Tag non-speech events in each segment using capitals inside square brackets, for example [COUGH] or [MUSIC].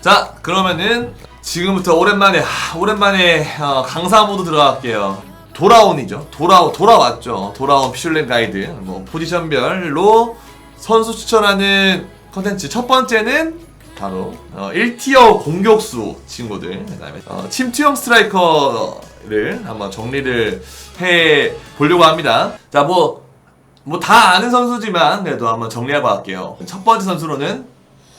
자 그러면은 지금부터 오랜만에 하, 오랜만에 어, 강사 모드 들어갈게요. 돌아온이죠. 돌아 돌아왔죠. 돌아온 피슐랭 가이드 뭐 포지션별로 선수 추천하는 컨텐츠 첫 번째는 바로 어, 1티어 공격수 친구들 그다음에 어, 침투형 스트라이커를 한번 정리를 해 보려고 합니다. 자 뭐 뭐 다 아는 선수지만 그래도 한번 정리해봐 할게요. 첫 번째 선수로는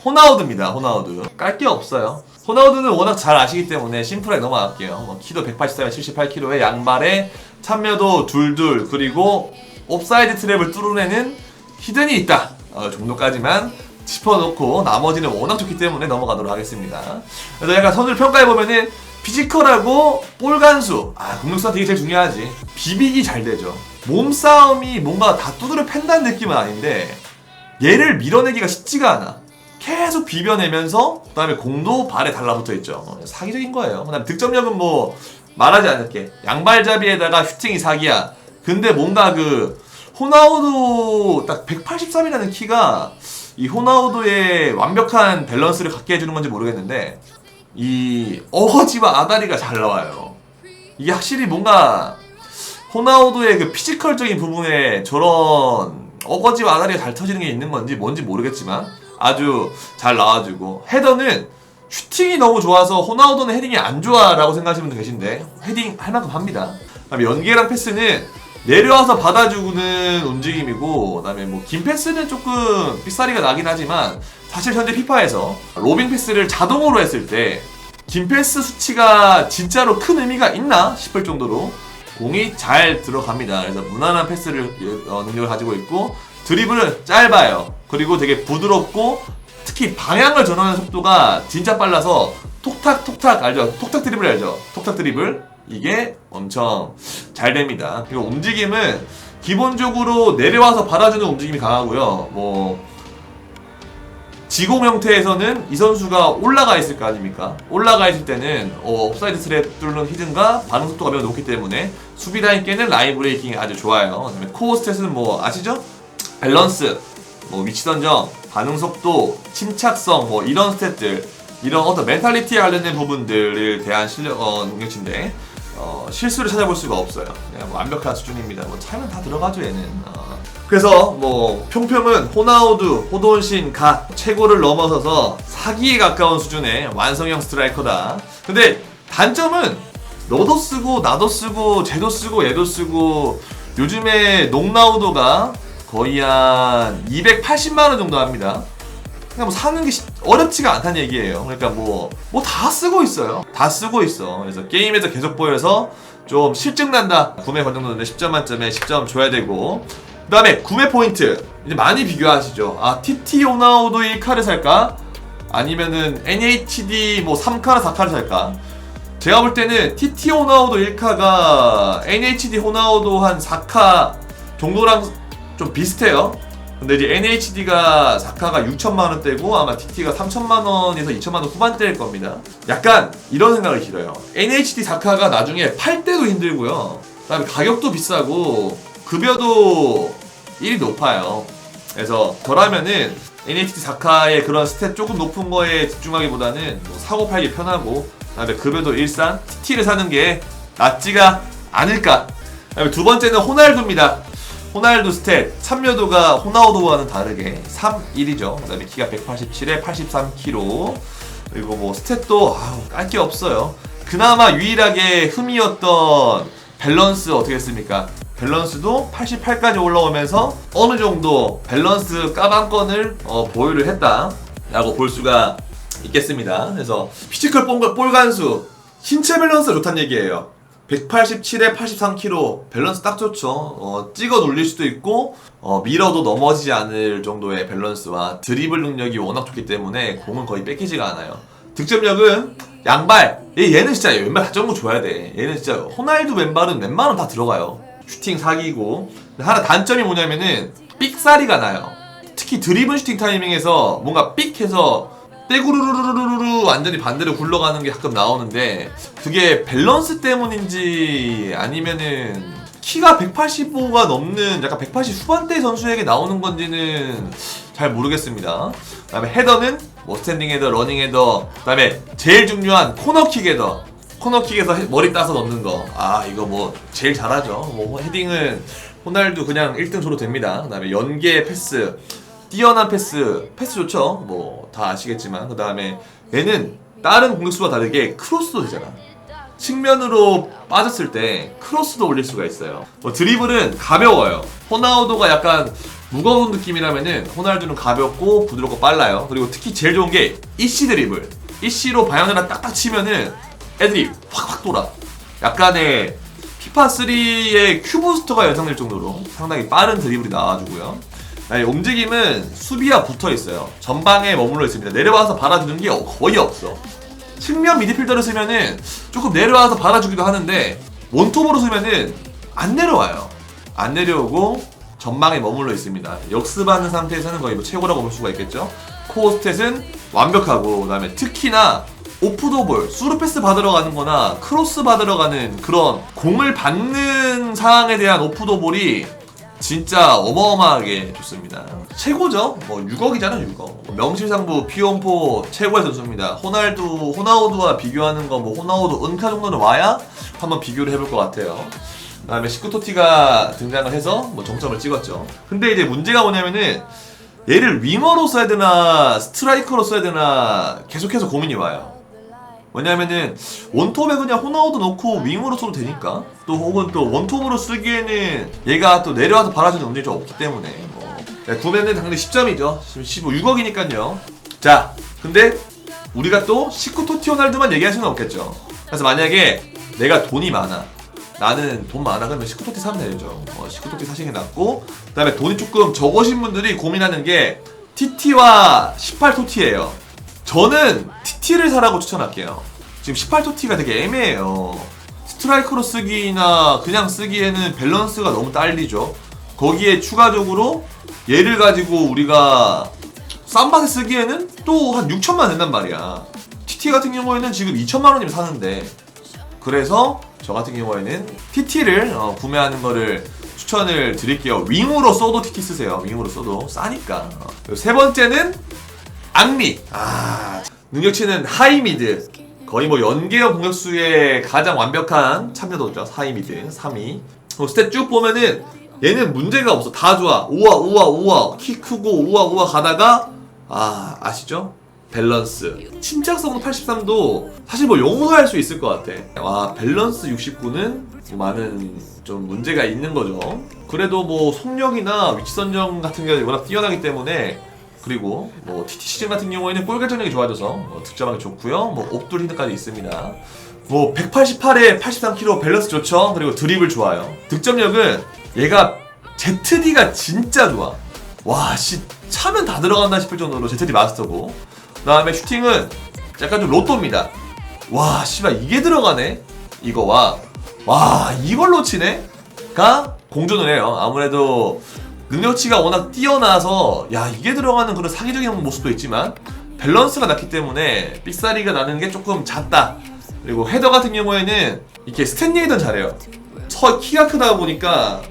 호나우드입니다. 호나우드. 깔 게 없어요. 호나우드는 워낙 잘 아시기 때문에 심플하게 넘어갈게요. 뭐 키도 183에 78kg에 양발에 참여도 둘둘 그리고 옵사이드 트랩을 뚫어내는 히든이 있다 어, 정도까지만 짚어놓고 나머지는 워낙 좋기 때문에 넘어가도록 하겠습니다. 그래서 약간 선수를 평가해보면은 피지컬하고 볼 간수 아 공격수가 되게 제일 중요하지 비비기 잘 되죠 몸싸움이 뭔가 다 두드려 팬다는 느낌은 아닌데 얘를 밀어내기가 쉽지가 않아 계속 비벼내면서 그다음에 공도 발에 달라붙어 있죠. 어, 사기적인 거예요. 그다음 득점력은 뭐 말하지 않을게. 양발잡이에다가 슈팅이 사기야. 근데 뭔가 그 호나우두 딱 183이라는 키가 이 호나우두의 완벽한 밸런스를 갖게 해주는 건지 모르겠는데 이 어거지와 아다리가 잘 나와요. 이게 확실히 뭔가 호나우두의 그 피지컬적인 부분에 저런 어거지와 아다리가 잘 터지는 게 있는 건지 뭔지 모르겠지만 아주 잘 나와주고 헤더는 슈팅이 너무 좋아서 호나우두는 헤딩이 안 좋아라고 생각하시는 분도 계신데 헤딩 할 만큼 합니다. 그다음에 연계랑 패스는 내려와서 받아주는 움직임이고 그다음에 뭐 긴 패스는 조금 삑사리가 나긴 하지만 사실 현재 피파에서 로빙 패스를 자동으로 했을 때 긴 패스 수치가 진짜로 큰 의미가 있나 싶을 정도로 공이 잘 들어갑니다. 그래서 무난한 패스를 어, 능력을 가지고 있고 드리블은 짧아요. 그리고 되게 부드럽고 특히 방향을 전환하는 속도가 진짜 빨라서 톡탁 톡탁 알죠? 톡탁 드리블 알죠? 톡탁 드리블 이게 엄청 잘 됩니다. 그리고 움직임은 기본적으로 내려와서 받아주는 움직임이 강하고요. 뭐 지공 형태에서는 이 선수가 올라가 있을 거 아닙니까? 올라가 있을 때는 어, 옵사이드 트랩 뚫는 히든과 반응 속도가 매우 높기 때문에 수비 라인 깨는 라인 브레이킹이 아주 좋아요. 그다음에 코어 스탯은 뭐 아시죠? 밸런스, 뭐 위치 선정, 반응 속도, 침착성 뭐 이런 스탯들 이런 어떤 멘탈리티에 관련된 부분들을 대한 실력 어, 능력치인데 어, 실수를 찾아볼 수가 없어요. 그냥 뭐 완벽한 수준입니다. 뭐 차면 다 들어가죠 얘는. 어. 그래서 뭐 평평은 호나우두, 호돈신, 갓 최고를 넘어서서 사기에 가까운 수준의 완성형 스트라이커다. 근데 단점은 너도 쓰고 나도 쓰고 쟤도 쓰고 얘도 쓰고 요즘에 농나우도가 거의 한 280만 원 정도 합니다. 그냥 뭐 사는 게 시- 어렵지가 않다는 얘기예요. 그러니까 뭐 뭐 다 쓰고 있어요. 다 쓰고 있어. 그래서 게임에서 계속 보여서 좀 실증 난다. 구매 권장도인데 10점 만점에 10점 줘야 되고. 그 다음에 구매 포인트 이제 많이 비교하시죠. 아 TT 호나우도 1카를 살까? 아니면은 NHD 뭐 3카를 4카를 살까? 제가 볼 때는 TT 호나우도 1카가 NHD 호나우도 한 4카 정도랑 좀 비슷해요. 근데 이제 NHD가 4카가 6천만 원대고 아마 TT가 3천만 원에서 2천만 원 후반대일 겁니다. 약간 이런 생각을 길어요. NHD 4카가 나중에 팔 때도 힘들고요. 그다음에 가격도 비싸고 급여도 일이 높아요. 그래서 저라면은 NHD 4카의 그런 스탯 조금 높은 거에 집중하기보다는 뭐 사고 팔기 편하고 그다음에 급여도 일산 TT를 사는 게 낫지가 않을까. 그다음에 두 번째는 호날두입니다. 호날두 스탯 참여도가 호나우두와는 다르게 3, 1이죠. 그 다음에 키가 187에 83kg. 그리고 뭐 스탯도 깔게 없어요. 그나마 유일하게 흠이었던 밸런스 어떻게 했습니까? 밸런스도 88까지 올라오면서 어느 정도 밸런스 까방권을 어, 보유를 했다라고 볼 수가 있겠습니다. 그래서 피지컬 볼, 볼 간수 신체 밸런스 좋다는 얘기예요. 187에 83kg 밸런스 딱 좋죠. 어, 찍어 눌릴 수도 있고 어, 밀어도 넘어지지 않을 정도의 밸런스와 드리블 능력이 워낙 좋기 때문에 공은 거의 뺏기지가 않아요. 득점력은 양발 얘, 얘는 진짜 왼발 다점고 줘야 돼. 얘는 진짜 호날두 왼발은 웬만하면 다 들어가요. 슈팅 사기고 하나 단점이 뭐냐면은 삑사리가 나요. 특히 드리블 슈팅 타이밍에서 뭔가 삑해서 떼구르르르르르 완전히 반대로 굴러가는 게 가끔 나오는데 그게 밸런스 때문인지 아니면은 키가 185가 넘는 약간 180 후반대 선수에게 나오는 건지는 잘 모르겠습니다. 그다음에 헤더는 뭐 스탠딩 헤더, 러닝 헤더, 그다음에 제일 중요한 코너킥 헤더. 코너킥에서 해- 머리 따서 넣는 거. 아, 이거 뭐 제일 잘하죠. 뭐 헤딩은 호날두 그냥 1등 줘도 됩니다. 그다음에 연계 패스, 뛰어난 패스, 패스 좋죠. 뭐 다 아시겠지만 그 다음에 얘는 다른 공격수와 다르게 크로스도 되잖아. 측면으로 빠졌을 때 크로스도 올릴 수가 있어요. 뭐 드리블은 가벼워요. 호나우도가 약간 무거운 느낌이라면은 호날두는 가볍고 부드럽고 빨라요. 그리고 특히 제일 좋은 게 이씨 드리블. 이씨로 방향을 딱딱 치면은 애들이 확확 돌아. 약간의 피파3의 큐브스터가 연상될 정도로 상당히 빠른 드리블이 나와주고요. 아니, 움직임은 수비와 붙어 있어요. 전방에 머물러 있습니다. 내려와서 받아주는 게 거의 없어. 측면 미드필더를 쓰면은 조금 내려와서 받아주기도 하는데 원톱으로 쓰면은 안 내려와요. 안 내려오고 전방에 머물러 있습니다. 역습하는 상태에서는 거의 뭐 최고라고 볼 수가 있겠죠. 코어 스탯은 완벽하고 그다음에 특히나 오프더볼, 수루패스 받으러 가는 거나 크로스 받으러 가는 그런 공을 받는 상황에 대한 오프더볼이 진짜 어마어마하게 좋습니다. 최고죠. 뭐 6억이잖아 6억. 명실상부 피온포 최고의 선수입니다. 호날두, 호나우두와 비교하는 거 뭐 호나우두 은카 정도는 와야 한번 비교를 해볼 것 같아요. 그다음에 시쿠토티가 등장을 해서 뭐 정점을 찍었죠. 근데 이제 문제가 뭐냐면은 얘를 윙어로 써야 되나 스트라이커로 써야 되나 계속해서 고민이 와요. 왜냐면은 원톱에 그냥 호나우도 넣고 윙으로 써도 되니까. 또 혹은 또 원톱으로 쓰기에는 얘가 또 내려와서 바라주는 능력이 좀 없기 때문에 뭐. 네, 구매는 당연히 10점이죠. 지금 15, 6억이니까요. 자 근데 우리가 또 시쿠토티 호날두만 얘기할 수는 없겠죠. 그래서 만약에 내가 돈이 많아. 나는 돈 많아. 그러면 시쿠토티 사면 되죠. 어, 시쿠토티 사시는 게 낫고. 그 다음에 돈이 조금 적으신 분들이 고민하는 게 TT와 18토티예요. 저는 TT를 사라고 추천할게요. 지금 18토티가 되게 애매해요. 스트라이크로 쓰기나 그냥 쓰기에는 밸런스가 너무 딸리죠. 거기에 추가적으로 얘를 가지고 우리가 쌈밭에 쓰기에는 또 한 6천만 된단 말이야. TT 같은 경우에는 지금 2천만 원이면 사는데 그래서 저 같은 경우에는 TT를 어, 구매하는 거를 추천을 드릴게요. 윙으로 써도 TT 쓰세요. 윙으로 써도 싸니까. 세 번째는 악리. 아, 능력치는 하이미드. 거의 뭐 연계형 공격수의 가장 완벽한 참여도죠. 하이미드 3위. 어, 스탯 쭉 보면은 얘는 문제가 없어. 다 좋아. 우와 우와 우와 키 크고 우와 우와 가다가 아 아시죠? 밸런스. 침착성도 83도 사실 뭐 용서할 수 있을 것 같아. 와 밸런스 69는 많은 좀 문제가 있는 거죠. 그래도 뭐 속력이나 위치 선정 같은 게 워낙 뛰어나기 때문에 그리고 뭐 TT 시즌 같은 경우에는 골 결정력이 좋아져서 뭐 득점하기 좋고요. 뭐 옵둘 힌트까지 있습니다. 뭐 188에 83kg 밸런스 좋죠. 그리고 드리블 좋아요. 득점력은 얘가 ZD가 진짜 좋아. 와, 씨 차면 다 들어간다 싶을 정도로 ZD 마스터고. 그다음에 슈팅은 약간 좀 로또입니다. 와, 씨발 이게 들어가네. 이거와 와, 이걸 놓치네.가 공존을 해요. 아무래도 능력치가 워낙 뛰어나서 야 이게 들어가는 그런 사기적인 모습도 있지만 밸런스가 낮기 때문에 삑사리가 나는 게 조금 작다. 그리고 헤더 같은 경우에는 이렇게 스탠딩 헤더는 잘해요. 서 키가 크다 보니까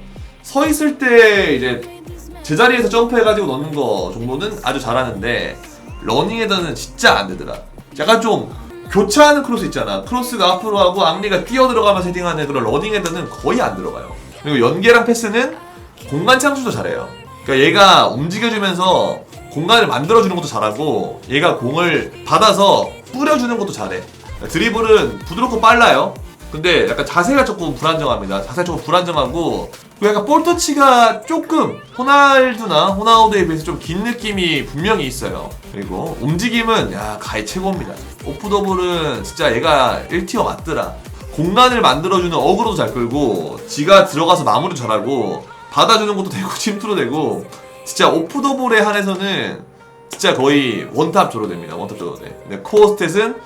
서 있을 때 이제 제자리에서 점프해가지고 넣는 거 정도는 아주 잘하는데 러닝 헤더는 진짜 안 되더라. 약간 좀 교차하는 크로스 있잖아. 크로스가 앞으로 하고 앙리가 뛰어 들어가면서 헤딩하는 그런 러닝 헤더는 거의 안 들어가요. 그리고 연계랑 패스는 공간 창출도 잘해요. 그러니까 얘가 움직여주면서 공간을 만들어주는 것도 잘하고 얘가 공을 받아서 뿌려주는 것도 잘해. 그러니까 드리블은 부드럽고 빨라요. 근데 약간 자세가 조금 불안정합니다. 자세가 조금 불안정하고 그리고 약간 볼 터치가 조금 호날두나 호나우드에 비해서 좀 긴 느낌이 분명히 있어요. 그리고 움직임은 야 가히 최고입니다. 오프더블은 진짜 얘가 1티어 맞더라. 공간을 만들어주는 어그로도 잘 끌고 지가 들어가서 마무리 잘하고 받아주는 것도 되고 [LAUGHS] 침투도 되고 진짜 오프더볼에 한해서는 진짜 거의 원탑 조로 됩니다. 원탑 조로 돼. 근데 코어 스탯은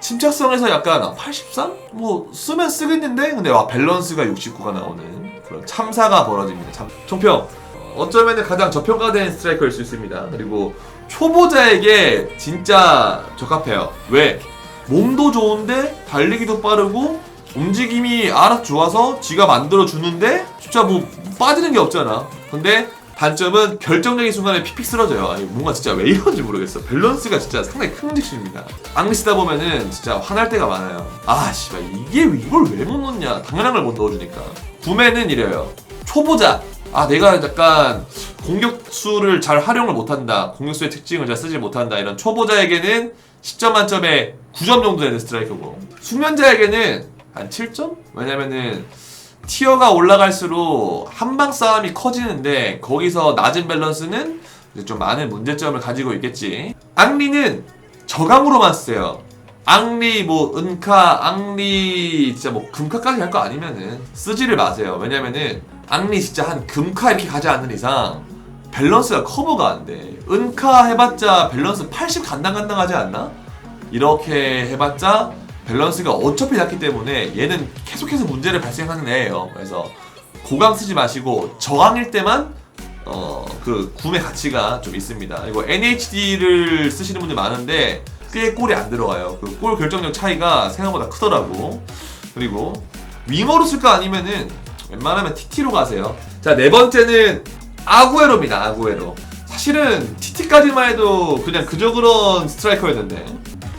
침착성에서 약간 83? 뭐 쓰면 쓰겠는데 근데 와 밸런스가 69가 나오는 그런 참사가 벌어집니다. 참 총평 어쩌면 가장 저평가된 스트라이커일 수 있습니다. 그리고 초보자에게 진짜 적합해요. 왜? 몸도 좋은데 달리기도 빠르고 움직임이 알아서 좋아서 지가 만들어 주는데 진짜 뭐 빠지는 게 없잖아. 근데 단점은 결정적인 순간에 픽픽 쓰러져요. 아니 뭔가 진짜 왜 이런지 모르겠어. 밸런스가 진짜 상당히 큰 문제입니다. 앙리 쓰다 보면은 진짜 화날 때가 많아요. 아 씨발 이게 왜- 이걸 왜 못 넣냐? 당연한 걸 못 넣어주니까. 구매는 이래요. 초보자. 아 내가 약간 공격수를 잘 활용을 못한다. 공격수의 특징을 잘 쓰지 못한다. 이런 초보자에게는 10점 만점에 9점 정도 되는 스트라이크고 숙련자에게는 한 7점? 왜냐면은 티어가 올라갈수록 한방 싸움이 커지는데 거기서 낮은 밸런스는 좀 많은 문제점을 가지고 있겠지. 앙리는 저강으로만 쓰세요. 앙리 뭐 은카 앙리 진짜 뭐 금카까지 할거 아니면은 쓰지를 마세요. 왜냐면은 앙리 진짜 한 금카 이렇게 가지 않는 이상 밸런스가 커버가 안 돼. 은카 해봤자 밸런스 80 간당간당하지 않나? 이렇게 해봤자 밸런스가 어차피 낮기 때문에 얘는 계속해서 문제를 발생하는 애예요. 그래서 고강 쓰지 마시고 저강일 때만 어 그 구매 가치가 좀 있습니다. 이거 NHD를 쓰시는 분들 많은데 꽤 골이 안 들어가요. 그 골 결정력 차이가 생각보다 크더라고. 그리고 윙어로 쓸까 아니면은 웬만하면 TT로 가세요. 자 네 번째는 아구에로입니다. 아구에로. 사실은 TT까지만 해도 그냥 그저 그런 스트라이커였는데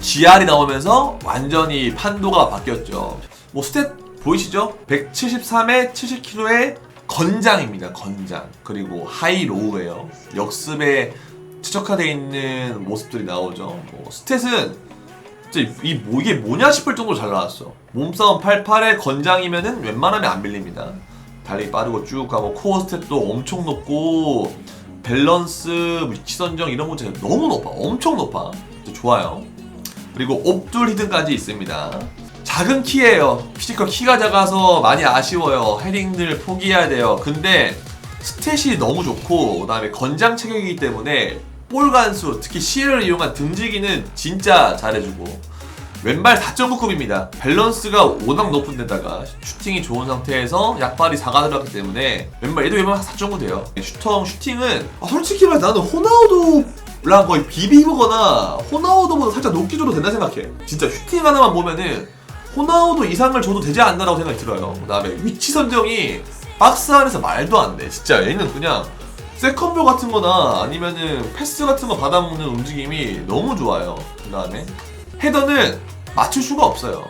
GR이 나오면서 완전히 판도가 바뀌었죠. 뭐 스탯 보이시죠? 173에 70kg의 건장입니다. 건장. 그리고 하이 로우예요. 역습에 최적화되어 있는 모습들이 나오죠. 뭐 스탯은 이, 뭐, 이게 뭐냐 싶을 정도로 잘 나왔어. 몸싸움 88에 건장이면은 웬만하면 안 밀립니다. 달리기 빠르고 쭉 가고 코어 스탯도 엄청 높고 밸런스, 위치 선정 이런 거 진짜 너무 높아. 엄청 높아. 좋아요. 그리고 옵둘 히든까지 있습니다. 작은 키예요. 피지컬 키가 작아서 많이 아쉬워요. 헤딩들 포기해야 돼요. 근데 스탯이 너무 좋고 그다음에 건장 체격이기 때문에 볼 간수, 특히 시에를 이용한 등지기는 진짜 잘해주고 왼발 4.9급입니다. 밸런스가 워낙 높은 데다가 슈팅이 좋은 상태에서 약발이 4가 들어갔기 때문에 왼발 얘도 왼발 4.9 돼요. 슈터 슈팅은 아, 솔직히 말해 나는 호나우도 랑 거의 비비거나 호나우도보다 살짝 높게 줘도 된다 생각해. 진짜 슈팅 하나만 보면은 호나우도 이상을 줘도 되지 않나라고 생각이 들어요. 그 다음에 위치 선정이 박스 안에서 말도 안 돼. 진짜 얘는 그냥 세컨볼 같은 거나 아니면은 패스 같은 거 받아먹는 움직임이 너무 좋아요. 그 다음에 헤더는 맞출 수가 없어요.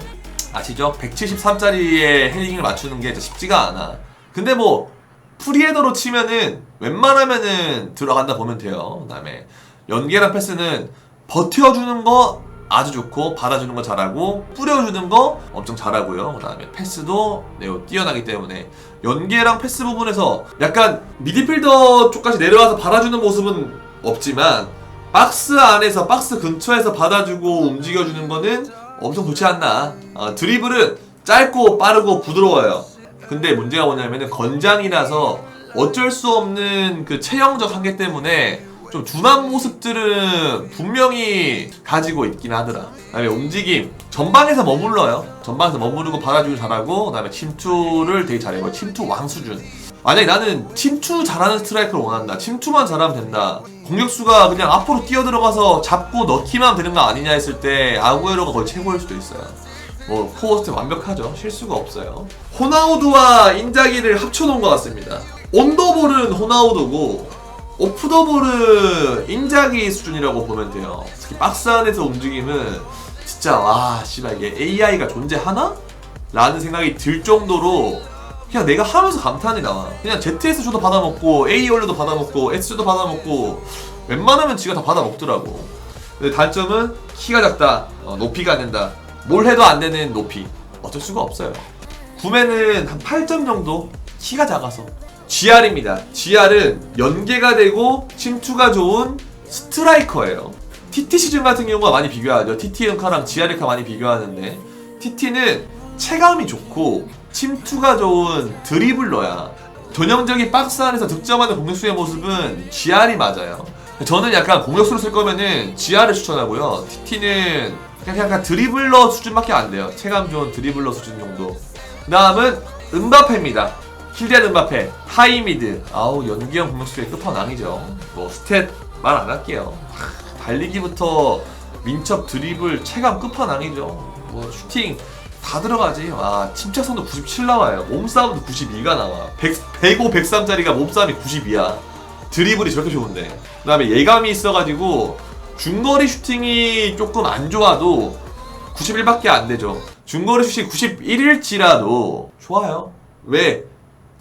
아시죠? 173짜리의 헤딩을 맞추는 게 쉽지가 않아. 근데 뭐 프리헤더로 치면은 웬만하면은 들어간다 보면 돼요. 그 다음에 연계랑 패스는 버텨주는 거 아주 좋고 받아주는 거 잘하고 뿌려주는 거 엄청 잘하고요. 그다음에 패스도 매우 뛰어나기 때문에 연계랑 패스 부분에서 약간 미드필더 쪽까지 내려와서 받아주는 모습은 없지만 박스 안에서 박스 근처에서 받아주고 움직여주는 거는 엄청 좋지 않나. 아, 드리블은 짧고 빠르고 부드러워요. 근데 문제가 뭐냐면은 건장이라서 어쩔 수 없는 그 체형적 한계 때문에 좀 둔한 모습들은 분명히 가지고 있긴 하더라. 그다음에 움직임 전방에서 머물러요. 전방에서 머무르고 받아주고 잘하고 그다음에 침투를 되게 잘해요. 침투 왕 수준. 만약에 나는 침투 잘하는 스트라이커를 원한다. 침투만 잘하면 된다. 공격수가 그냥 앞으로 뛰어 들어가서 잡고 넣기만 되는 거 아니냐 했을 때 아구에로가 거의 최고일 수도 있어요. 뭐 스텝 완벽하죠. 실수가 없어요. 호나우두와 인자기를 합쳐놓은 것 같습니다. 온더볼은 호나우두고 오프더볼은 인자기 수준이라고 보면 돼요. 특히 박스 안에서 움직임은 진짜 와 씨발 이게 AI가 존재하나? 라는 생각이 들 정도로 그냥 내가 하면서 감탄이 나와. 그냥 ZS 줘도 받아먹고 A 올려도 받아먹고 S 줘도 받아먹고 웬만하면 지가 다 받아먹더라고. 근데 단점은 키가 작다, 어, 높이가 안 된다. 뭘 해도 안 되는 높이. 어쩔 수가 없어요. 구매는 한 8점 정도 키가 작아서 GR입니다. GR은 연계가 되고 침투가 좋은 스트라이커예요. TT 시즌 같은 경우가 많이 비교하죠. TT 은카랑 GR 카 많이 비교하는데 TT는 체감이 좋고 침투가 좋은 드리블러야. 전형적인 박스 안에서 득점하는 공격수의 모습은 GR이 맞아요. 저는 약간 공격수로 쓸 거면은 GR을 추천하고요. TT는 그냥 약간 드리블러 수준밖에 안 돼요. 체감 좋은 드리블러 수준 정도. 그 다음은 은바페입니다. 킬리안 은바페, 하이미드. 아우, 연기형 공격수의 끝판왕이죠. 뭐, 스탯 말 안 할게요. 하, 달리기부터 민첩 드리블 체감 끝판왕이죠. 뭐, 슈팅 다 들어가지. 와, 침착성도 97 나와요. 몸싸움도 92가 나와. 100, 105, 103짜리가 몸싸움이 92야. 드리블이 저렇게 좋은데 그 다음에 예감이 있어가지고 중거리 슈팅이 조금 안 좋아도 91밖에 안 되죠 중거리 슈팅이 91일지라도 좋아요 왜?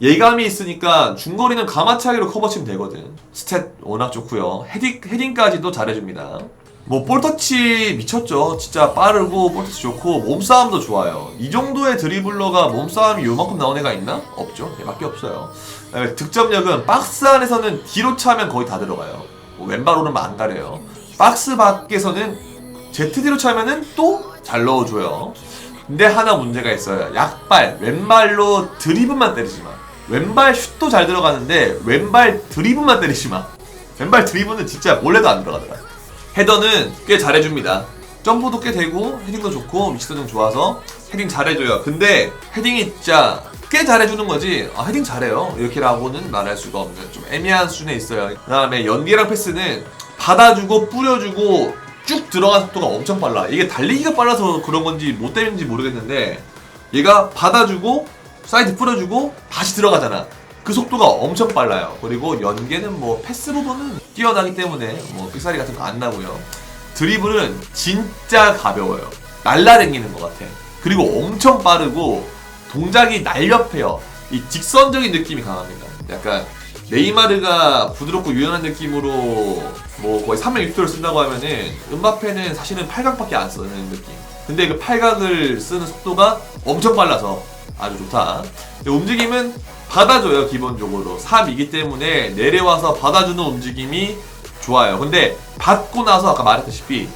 예감이 있으니까 중거리는 가마차기로 커버치면 되거든 스탯 워낙 좋고요 헤딩, 헤딩까지도 잘해줍니다 뭐 볼터치 미쳤죠. 진짜 빠르고 볼터치 좋고 몸싸움도 좋아요. 이 정도의 드리블러가 몸싸움이 요만큼 나온 애가 있나? 없죠. 얘밖에 없어요. 그다음에 득점력은 박스 안에서는 뒤로 차면 거의 다 들어가요. 뭐 왼발 오른발 안 가려요. 박스 밖에서는 ZD로 차면은 또 잘 넣어줘요. 근데 하나 문제가 있어요. 약발 왼발로 드리블만 때리지 마. 왼발 슛도 잘 들어가는데 왼발 드리블만 때리지 마. 왼발 드리블은 진짜 몰래도 안 들어가더라. 헤더는 꽤 잘해줍니다. 점프도 꽤 되고 헤딩도 좋고 위치도 좋아서 헤딩 잘해줘요. 근데 헤딩이 진짜 꽤 잘해주는 거지 아 헤딩 잘해요 이렇게라고는 말할 수가 없는 좀 애매한 수준에 있어요. 그 다음에 연계랑 패스는 받아주고 뿌려주고 쭉 들어가는 속도가 엄청 빨라. 이게 달리기가 빨라서 그런 건지 뭐 때문인지 모르겠는데 얘가 받아주고 사이드 뿌려주고 다시 들어가잖아. 그 속도가 엄청 빨라요. 그리고 연계는 뭐 패스 부분은 뛰어나기 때문에 뭐 삑사리 같은 거 안 나고요. 드리블은 진짜 가벼워요. 날라다니는 것 같아. 그리고 엄청 빠르고 동작이 날렵해요. 이 직선적인 느낌이 강합니다. 약간 네이마르가 부드럽고 유연한 느낌으로 뭐 거의 3일 6도를 쓴다고 하면은 음바페는 사실은 8각밖에 안 쓰는 느낌. 근데 그 8각을 쓰는 속도가 엄청 빨라서 아주 좋다. 움직임은 받아줘요 기본적으로 3이기 때문에 내려와서 받아주는 움직임이 좋아요. 근데 받고 나서 아까 말했다시피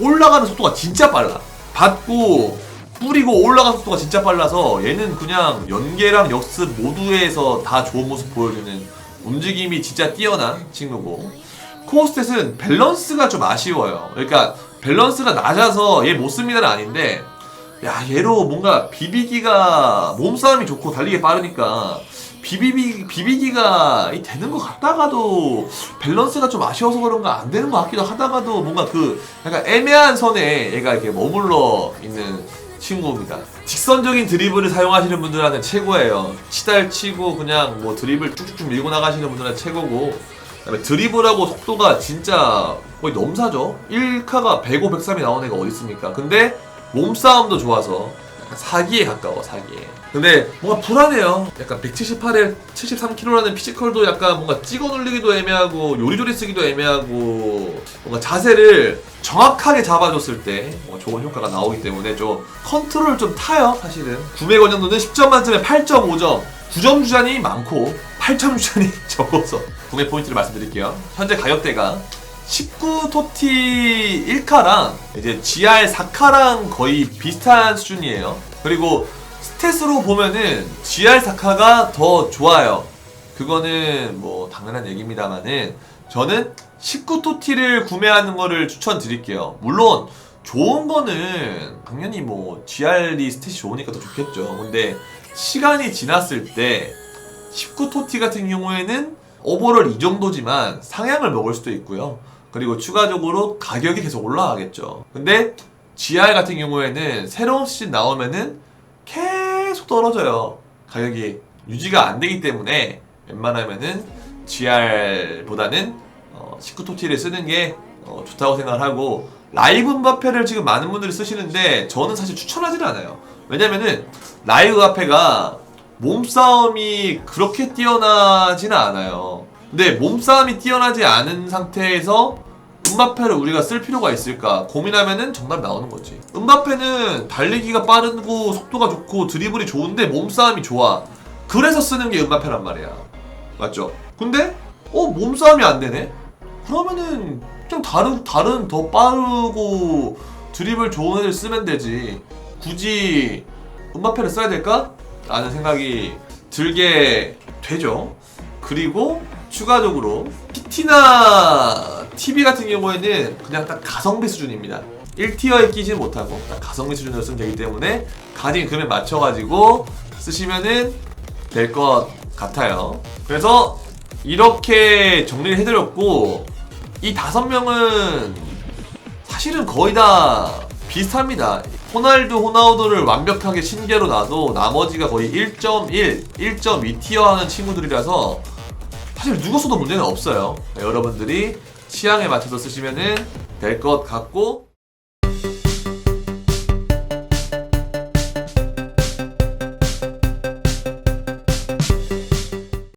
올라가는 속도가 진짜 빨라. 받고 뿌리고 올라가는 속도가 진짜 빨라서 얘는 그냥 연계랑 역습 모두에서 다 좋은 모습 보여주는 움직임이 진짜 뛰어난 친구고 코어스탯은 밸런스가 좀 아쉬워요. 그러니까 밸런스가 낮아서 얘 못 씁니다는 아닌데 야 얘로 뭔가 비비기가 몸싸움이 좋고 달리기 빠르니까 비비기 비비기가 이 되는 것 같다가도 밸런스가 좀 아쉬워서 그런가 안 되는 것 같기도 하다가도 뭔가 그 약간 애매한 선에 얘가 이렇게 머물러 있는 친구입니다. 직선적인 드리블을 사용하시는 분들한테 최고예요. 치달 치고 그냥 뭐 드리블 쭉쭉 밀고 나가시는 분들한테 최고고 그다음에 드리블하고 속도가 진짜 거의 넘사죠. 1카가 105, 103이 나오는 애가 어디 있습니까? 근데 몸싸움도 좋아서 약간 사기에 가까워 사기에. 근데 뭔가 불안해요. 약간 178에 73kg라는 피지컬도 약간 뭔가 찍어 눌리기도 애매하고 요리조리 쓰기도 애매하고 뭔가 자세를 정확하게 잡아줬을 때 뭔가 좋은 효과가 나오기 때문에 좀 컨트롤 좀 타요 사실은. 구매 권장도는 10점 만점에 8.5점. 9점 주잔이 많고 8점 주잔이 [LAUGHS] 적어서 구매 포인트를 말씀드릴게요. 현재 가격대가 19 토티 1카랑 이제 GR 4카랑 거의 비슷한 수준이에요. 그리고 스탯으로 보면은 GR 4카가 더 좋아요. 그거는 뭐 당연한 얘기입니다만은 저는 19 토티를 구매하는 거를 추천드릴게요. 물론 좋은 거는 당연히 뭐 GR이 스탯이 좋으니까 더 좋겠죠. 근데 시간이 지났을 때 19 토티 같은 경우에는 오버롤 이 정도지만 상향을 먹을 수도 있고요. 그리고 추가적으로 가격이 계속 올라가겠죠. 근데 GR 같은 경우에는 새로운 시즌 나오면은 계속 떨어져요. 가격이 유지가 안 되기 때문에 웬만하면은 GR보다는 어, 19토티를 쓰는 게 어, 좋다고 생각을 하고 라이브 음바페를 지금 많은 분들이 쓰시는데 저는 사실 추천하지는 않아요. 왜냐면은 라이브 음바페가 몸싸움이 그렇게 뛰어나지는 않아요. 근데 몸싸움이 뛰어나지 않은 상태에서 음바페를 우리가 쓸 필요가 있을까 고민하면은 정답 나오는 거지. 음바페는 달리기가 빠르고 속도가 좋고 드리블이 좋은데 몸싸움이 좋아. 그래서 쓰는 게 음바페란 말이야. 맞죠? 근데 어 몸싸움이 안 되네. 그러면은 좀 다른 다른 더 빠르고 드리블 좋은 애들 쓰면 되지. 굳이 음바페를 써야 될까? 라는 생각이 들게 되죠. 그리고 추가적으로 티티나 TV 같은 경우에는 그냥 딱 가성비 수준입니다. 1티어에 끼지 못하고 딱 가성비 수준으로 쓰면 되기 때문에 가진 금액 맞춰가지고 쓰시면은 될 것 같아요. 그래서 이렇게 정리를 해드렸고 이 다섯 명은 사실은 거의 다 비슷합니다. 호날두, 호나우두를 완벽하게 신계로 놔도 나머지가 거의 1.1, 1.2 티어 하는 친구들이라서 사실 누구 써도 문제는 없어요. 여러분들이 취향에 맞춰서 쓰시면 될 것 같고